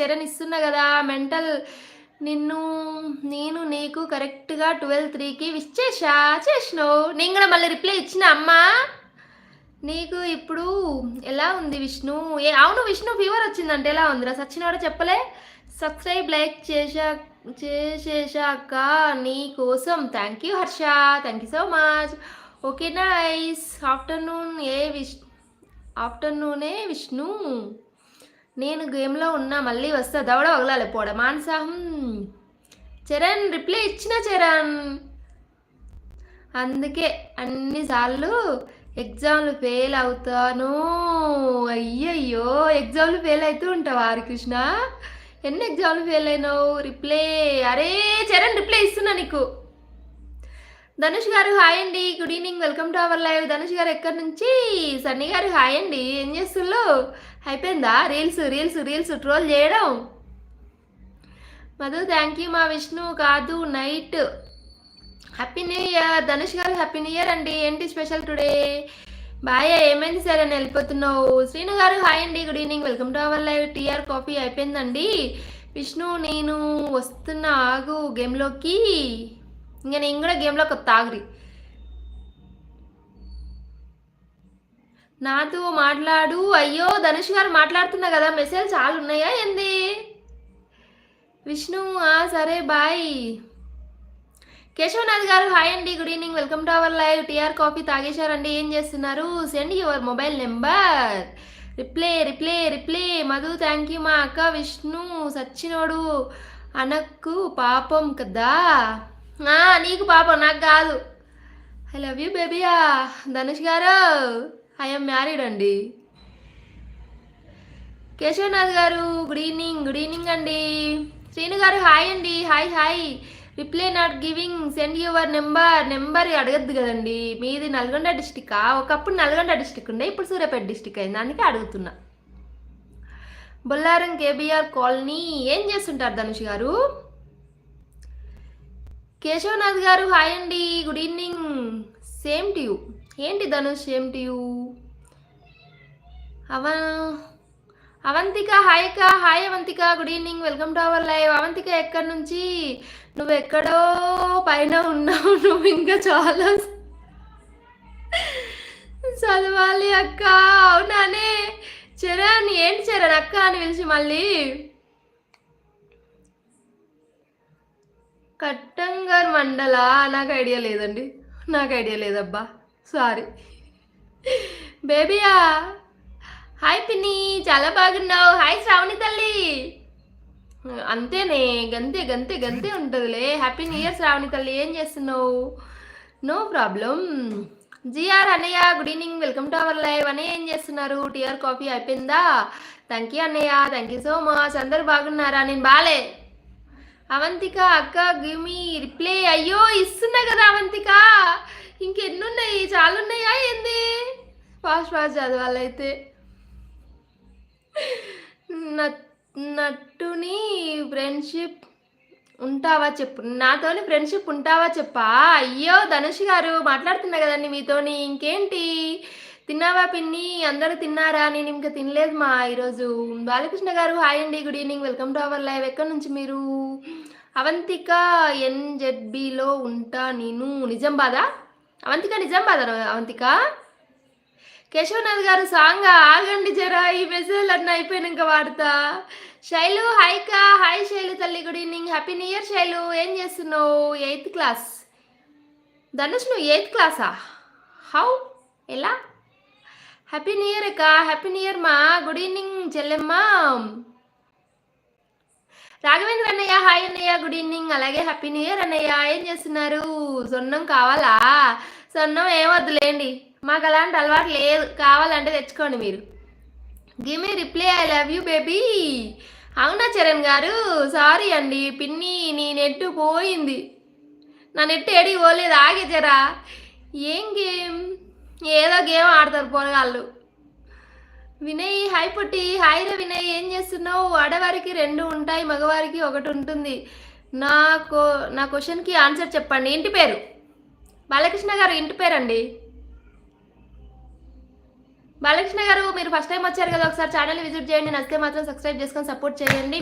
చరణ్ ఇస్తున్నా కదా మెంటల్ నిన్ను నేను నీకు కరెక్ట్గా ట్వెల్వ్ త్రీకి విష్ చేశా చేసినావు నేను కూడా మళ్ళీ రిప్లై ఇచ్చిన అమ్మా! నీకు ఇప్పుడు ఎలా ఉంది విష్ణు? ఏ అవును విష్ణు ఫీవర్ వచ్చిందంటే. ఎలా ఉందిరా? సచ్చినవాడు చెప్పలే? సబ్స్క్రైబ్ లైక్ చేశా చేసేసాక నీ కోసం. Thank you Harsha. Thank you so much okay nice afternoon A wish ఆఫ్టర్నూనే విష్ణు? నేను గేమ్లో ఉన్నా మళ్ళీ వస్తా దవడ వగలాలి పోడ. మాన్సాహం చరణ్ రిప్లై ఇచ్చిన చరణ్. అందుకే అన్నిసార్లు ఎగ్జామ్లు ఫెయిల్ అవుతాను. అయ్యయ్యో ఎగ్జామ్లు ఫెయిల్ అవుతూ ఉంటావా హరికృష్ణ? ఎన్ని ఎగ్జామ్లు ఫెయిల్ అయినావు? రిప్లై. అరే చరణ్ రిప్లై ఇస్తున్నా నీకు. ధనుష్ గారు హాయ్ అండి. Good evening welcome to our live Dhanush garu ఎక్కడి నుంచి? సన్నీ గారు హాయ్ అండి. ఏం చేస్తుల్లో? అయిపోయిందా? రీల్స్ రీల్స్ రీల్స్ ట్రోల్ చేయడం? మధు థ్యాంక్ యూ మా విష్ణు కాదు night happy new year Dhanush garu happy new year అండి. ఏంటి స్పెషల్ టుడే బాయ్ ఏమైంది సార్ అని వెళ్ళిపోతున్నావు? శ్రీను గారు హాయ్ అండి. Good evening welcome to our live TR coffee అయిపోయిందండి. విష్ణు నేను వస్తున్న. ఆగు గేమ్లోకి ఇంకా నేను కూడా గేమ్లోకి వస్తా ఆగురి నాతో మాట్లాడు. అయ్యో ధనుష్ గారు మాట్లాడుతున్నా కదా మెసేజ్ చాలా ఉన్నాయా ఏంది? విష్ణు ఆ సరే బాయ్. కేశవనాథ్ గారు హాయ్ అండి good evening. Welcome to our live. TR coffee తాగేశారండి. ఏం చేస్తున్నారు? Send your mobile number. Reply reply reply. Madhu thank you మా అక్క విష్ణు సచ్చినోడు అనక్కు పాపం కదా. నీకు పాపం నాకు కాదు. ఐ లవ్ యూ బేబీయా ధనుష్ గారు ఐఎమ్ మ్యారీడ్ అండి. కేశవనాథ్ గారు గుడ్ ఈవినింగ్ గుడ్ ఈవినింగ్ అండి. శ్రీను గారు హాయ్ అండి hi hi reply not giving send your number number అడగద్దు కదండి. మీది నల్గొండ డిస్టికా ఒకప్పుడు నల్గొండ డిస్టిక్ ఉండే ఇప్పుడు సూర్యాపేట డిస్టిక్ అయింది అందుకే అడుగుతున్నా. బొల్లారం కేబీఆర్ కాలనీ ఏం చేస్తుంటారు ధనుష్ గారు? కేశవనాథ్ గారు హాయ్ అండి good evening. Same to you. ఏంటి ధనుష్ సేమ్ టు యూ? అవ అవంతిక హాయ్ అక్క hi Avanthika good evening welcome to our live. Avanthika ఎక్కడి నుంచి? నువ్వు ఎక్కడో పైన ఉన్నావు నువ్వు ఇంకా చాలా చదవాలి అక్క. అవునానే చరణ్ ఏంటి చరణ్ అక్క అని పిలిచి మళ్ళీ? కట్టంగర్ మండలా నాకు ఐడియా లేదండి. నాకు ఐడియా లేదబ్బా. సారీ. బేబీయా. హాయ్ పిన్ని. చాలా బాగున్నావు. హాయ్ శ్రావణి తల్లి. అంతేనే. గంతే గంతే గంతే ఉంటుందిలే. హ్యాపీ న్యూ ఇయర్ శ్రావణి తల్లి. ఏం చేస్తున్నావు? నో ప్రాబ్లం జిఆర్ అన్నయ్య good evening welcome to our live అన్నయ్య ఏం చేస్తున్నారు? టీఆర్ కాఫీ అయిపోయిందా? థ్యాంక్ యూ అన్నయ్య. థ్యాంక్ యూ సో మచ్ అందరు బాగున్నారా? నేను బాలే. అవంతిక అక్క గివ్ మీ రిప్లై అయ్యో ఇస్తున్నా కదా అవంతిక. ఇంకెన్నున్నాయి? చాలా ఉన్నాయా ఏంది? ఫాస్ట్ ఫాస్ట్ చదవాలైతే. నట్- నట్టుని ఫ్రెండ్షిప్ ఉంటావా చెప్పు. నాతోని ఫ్రెండ్షిప్ ఉంటావా చెప్పా? అయ్యో ధనుష్ గారు మాట్లాడుతున్నా కదండి మీతోని. ఇంకేంటి? తిన్నావా పిన్ని? అందరూ తిన్నారా? నేను ఇంకా తినలేదు మా ఈరోజు. బాలకృష్ణ గారు హాయ్ అండి good evening. Welcome to our live. ఎక్కడి నుంచి మీరు? అవంతిక ఎన్జెడ్బిలో ఉంటా నేను నిజం బాదా అవంతిక నిజామాబాదా అవంతిక? కేశవనాథ్ గారు సాంగ్ ఆగండి జరా ఈ మెసేజ్ అన్న అయిపోయినాక వాడతా. శైలు హాయ్క హాయ్ శైలు తల్లి good evening happy new year Shailu. ఏం చేస్తున్నావు? Eighth class. ధనుష్ నువ్వు ఎయిత్ క్లాసా? హౌ? ఎలా? హ్యాపీ న్యూ ఇయర్ అక్క హ్యాపీ న్యూ ఇయర్ మా. గుడ్ ఈవినింగ్ చెల్లెమ్మ. రాఘవేంద్ర అన్నయ్య హాయ్ అన్నయ్య గుడ్ ఈవినింగ్ అలాగే హ్యాపీ న్యూ ఇయర్ అన్నయ్య. ఏం చేస్తున్నారు? సొన్నం కావాలా? సొన్నం ఏమొద్దులేండి మాకు అలాంటి అలవాటు లేదు. కావాలంటే తెచ్చుకోండి మీరు. Give me reply I love you baby అవునా చరణ్ గారు? సారీ అండి. పిన్ని నీ నెట్ పోయింది. నా నెట్ ఎడికి పోలేదు. ఆగే జరా. ఏం గేమ్ ఏదో గేమ్ ఆడతారు పోరగాళ్ళు. వినయ్ హాయ్ పుట్టి. హాయ్ రే వినయ్. ఏం చేస్తున్నావు? ఆడవారికి రెండు ఉంటాయి మగవారికి ఒకటి ఉంటుంది. నా కో నా క్వశ్చన్కి ఆన్సర్ చెప్పండి. ఇంటి పేరు? బాలకృష్ణ గారు ఇంటి పేరండి? బాలకృష్ణ గారు మీరు ఫస్ట్ టైం వచ్చారు కదా ఒకసారి ఛానల్ విజిట్ చేయండి. నచ్చితే మాత్రం సబ్స్క్రైబ్ చేసుకొని సపోర్ట్ చేయండి.